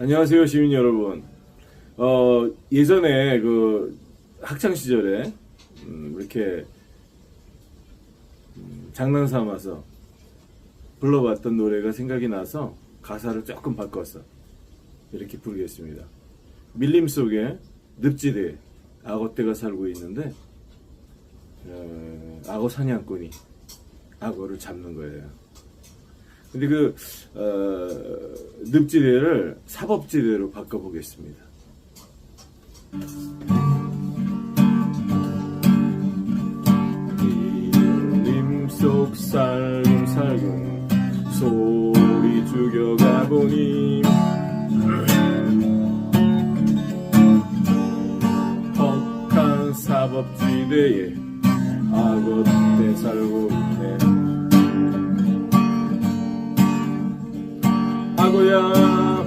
안녕하세요, 시민 여러분. 어, 예전에 그 학창 시절에 음, 이렇게 음, 장난 삼아서 불러봤던 노래가 생각이 나서 가사를 조금 바꿨어. 이렇게 부르겠습니다. 밀림 속에 늪지대에 악어떼가 살고 있는데 어, 악어 사냥꾼이 악어를 잡는 거예요. 근데 그 어, 늪지대를 사법지대로 바꿔보겠습니다. 밀림 속 살금살금 소리 죽여가 보니 헉한 사법지대에 악어떼 살고 있네 하고야